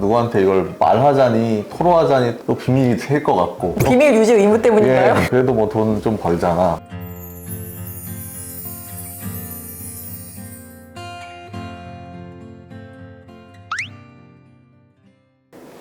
누구한테 이걸 말하자니 토로하자니 또 비밀이 될 것 같고 비밀 유지 의무 때문인가요? 예, 그래도 뭐 돈 좀 벌잖아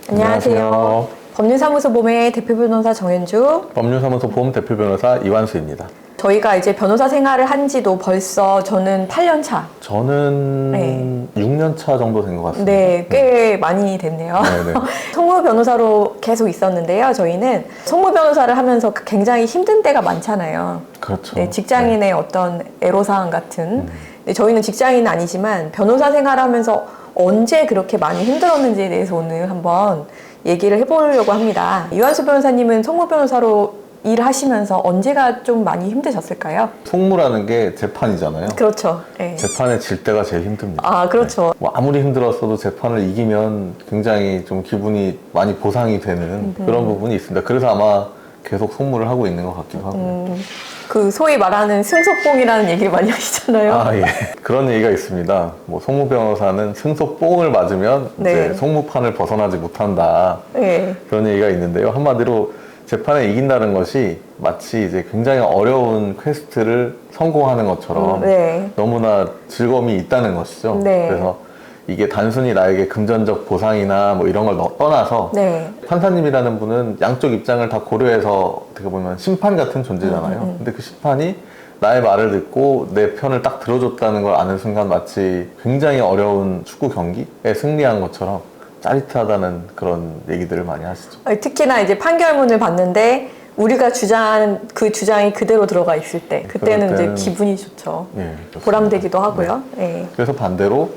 안녕하세요. 법률사무소 봄의 대표 변호사 정현주. 법률사무소 보험 대표 변호사 이완수입니다. 저희가 이제 변호사 생활을 한 지도 벌써 저는 8년 차. 저는 네. 6년 차 정도 된 것 같습니다. 네, 꽤 많이 됐네요. 네, 네. 성무 변호사로 계속 있었는데요. 저희는 성무 변호사를 하면서 굉장히 힘든 때가 많잖아요. 그렇죠. 네, 직장인의 어떤 애로사항 같은. 네, 저희는 직장인은 아니지만 변호사 생활하면서 언제 그렇게 많이 힘들었는지에 대해서 오늘 한번 얘기를 해보려고 합니다. 이완수 변호사님은 성무 변호사로 일하시면서 언제가 좀 많이 힘드셨을까요? 송무라는 게 재판이잖아요. 그렇죠. 네. 재판에 질 때가 제일 힘듭니다. 아, 그렇죠. 뭐 아무리 힘들었어도 재판을 이기면 굉장히 좀 기분이 많이 보상이 되는 그런 부분이 있습니다. 그래서 아마 계속 송무를 하고 있는 것 같기도 하고요. 음, 그 소위 말하는 승소봉이라는 얘기를 많이 하시잖아요. 아, 예. 그런 얘기가 있습니다. 뭐, 송무 변호사는 승소뽕을 맞으면 네. 이제 송무판을 벗어나지 못한다. 네. 그런 얘기가 있는데요. 한마디로 재판에 이긴다는 것이 마치 이제 굉장히 어려운 퀘스트를 성공하는 것처럼 음, 네. 너무나 즐거움이 있다는 것이죠. 네. 그래서 이게 단순히 나에게 금전적 보상이나 뭐 이런 걸 넣- 떠나서 네. 판사님이라는 분은 양쪽 입장을 다 고려해서 어떻게 보면 심판 같은 존재잖아요. 음, 근데 그 심판이 나의 말을 듣고 내 편을 딱 들어줬다는 걸 아는 순간 마치 굉장히 어려운 축구 경기에 승리한 것처럼 짜릿하다는 그런 얘기들을 많이 하시죠. 아니, 특히나 이제 판결문을 봤는데 우리가 주장 그 주장이 그대로 들어가 있을 때 그때는 그럴 때는- 이제 기분이 좋죠. 예. 보람되기도 하고요. 네. 그래서 반대로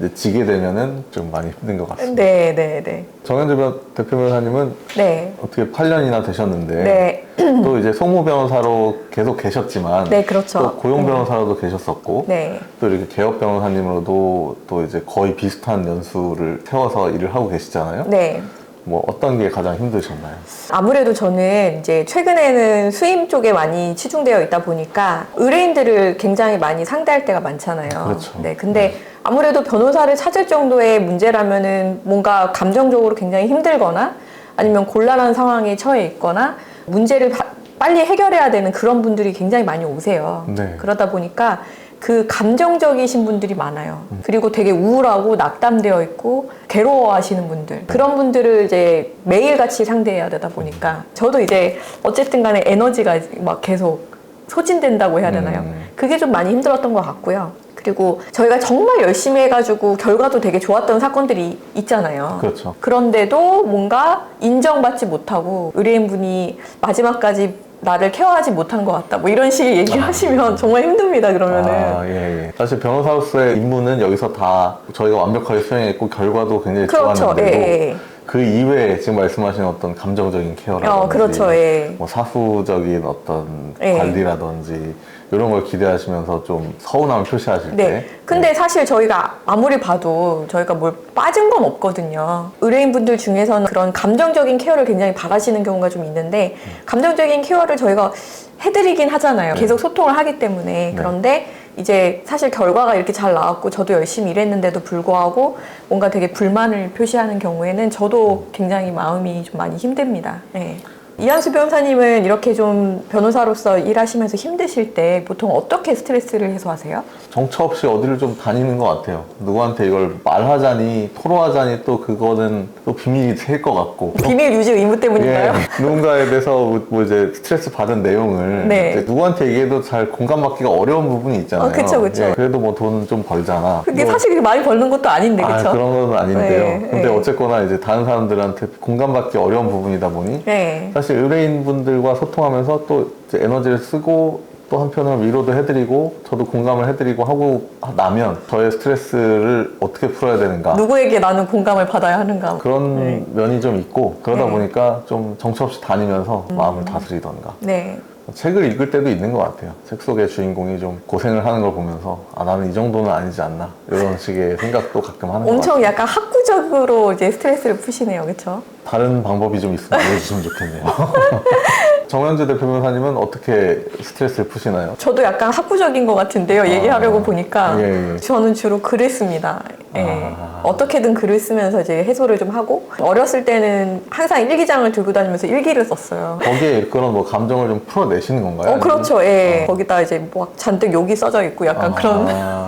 이제 지게 되면은 좀 많이 힘든 것 같습니다. 네, 네, 네. 정현주 변- 대표 변호사님은 네. 어떻게 8년이나 되셨는데 네. 또 이제 송무 변호사로 계속 계셨지만 네, 그렇죠. 또 고용 네. 변호사로도 계셨었고 네. 또 이렇게 개업 변호사님으로도 또 이제 거의 비슷한 연수를 세워서 일을 하고 계시잖아요. 네. 뭐 어떤 게 가장 힘드셨나요? 아무래도 저는 이제 최근에는 수임 쪽에 많이 치중되어 있다 보니까 의뢰인들을 굉장히 많이 상대할 때가 많잖아요. 그렇죠. 네. 근데 아무래도 변호사를 찾을 정도의 문제라면은 뭔가 감정적으로 굉장히 힘들거나 아니면 곤란한 상황에 처해 있거나 문제를 바- 빨리 해결해야 되는 그런 분들이 굉장히 많이 오세요. 네. 그러다 보니까 그 감정적이신 분들이 많아요. 그리고 되게 우울하고 낙담되어 있고 괴로워하시는 분들. 그런 분들을 이제 매일같이 상대해야 되다 보니까 저도 이제 어쨌든 간에 에너지가 막 계속 소진된다고 해야 되나요? 음. 그게 좀 많이 힘들었던 것 같고요. 그리고 저희가 정말 열심히 해가지고 결과도 되게 좋았던 사건들이 있잖아요. 그렇죠. 그런데도 뭔가 인정받지 못하고 의뢰인분이 마지막까지 나를 케어하지 못한 것 같다. 뭐 이런 식의 얘기를 하시면 정말 힘듭니다. 그러면은. 아, 예, 예. 사실 변호사로서의 임무는 여기서 다 저희가 완벽하게 수행했고 결과도 굉장히 그렇죠. 좋았는데도 예, 예. 그 이외에 지금 말씀하신 어떤 감정적인 케어라든지 어, 그렇죠. 예. 뭐 사후적인 어떤 예. 관리라든지 이런 걸 기대하시면서 좀 서운함을 표시하실 때 네. 근데 사실 저희가 아무리 봐도 저희가 뭘 빠진 건 없거든요. 의뢰인분들 중에서는 그런 감정적인 케어를 굉장히 바라시는 경우가 좀 있는데 감정적인 케어를 저희가 해드리긴 하잖아요. 네. 계속 소통을 하기 때문에. 그런데 이제 사실 결과가 이렇게 잘 나왔고 저도 열심히 일했는데도 불구하고 뭔가 되게 불만을 표시하는 경우에는 저도 굉장히 마음이 좀 많이 힘듭니다. 네. 이한수 변호사님은 이렇게 좀 변호사로서 일하시면서 힘드실 때 보통 어떻게 스트레스를 해소하세요? 정처 없이 어디를 좀 다니는 것 같아요. 누구한테 이걸 말하자니 토로하자니 또 그거는 또 비밀이 될 것 같고 비밀 유지 의무 때문인가요? 예, 누군가에 대해서 뭐 이제 스트레스 받은 내용을 네. 이제 누구한테 얘기해도 잘 공감받기가 어려운 부분이 있잖아요. 어, 그쵸, 그쵸. 예, 그래도 뭐 돈 좀 벌잖아. 그게 뭐, 사실 그렇게 많이 벌는 것도 아닌데 아, 그렇죠? 그런 건 아닌데요. 네, 근데 네. 어쨌거나 이제 다른 사람들한테 공감받기 어려운 부분이다 보니 네. 사실 의뢰인분들과 소통하면서 또 에너지를 쓰고 또 한편으로 위로도 해드리고 저도 공감을 해드리고 하고 나면 저의 스트레스를 어떻게 풀어야 되는가 누구에게 나는 공감을 받아야 하는가? 그런 네. 면이 좀 있고 그러다 네. 음. 보니까 좀 정처 없이 다니면서 마음을 다스리던가 네. 책을 읽을 때도 있는 것 같아요. 책 속의 주인공이 좀 고생을 하는 걸 보면서 아 나는 이 정도는 아니지 않나 이런 식의 생각도 가끔 하는 것 같아요. 엄청 약간 학구적으로 이제 스트레스를 푸시네요, 그렇죠? 다른 방법이 좀 있으면 알려주시면 좋겠네요. 정현재 대표 변호사님은 어떻게 스트레스를 푸시나요? 저도 약간 학구적인 것 같은데요. 얘기하려고 보니까 예, 예. 저는 주로 글을 씁니다. 예. 아. 어떻게든 글을 쓰면서 이제 해소를 좀 하고 어렸을 때는 항상 일기장을 들고 다니면서 일기를 썼어요. 거기에 그런 뭐 감정을 좀 풀어내시는 건가요? 어 그렇죠. 예. 거기다 이제 뭐 잔뜩 욕이 써져 있고 약간 그런 아.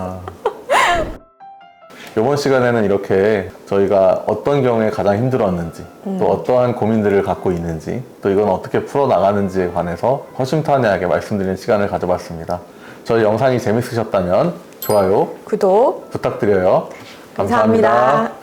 이번 시간에는 이렇게 저희가 어떤 경우에 가장 힘들었는지 음. 또 어떠한 고민들을 갖고 있는지 또 이건 어떻게 풀어나가는지에 관해서 허심탄회하게 말씀드리는 시간을 가져봤습니다. 저희 영상이 재밌으셨다면 좋아요 구독 부탁드려요. 감사합니다.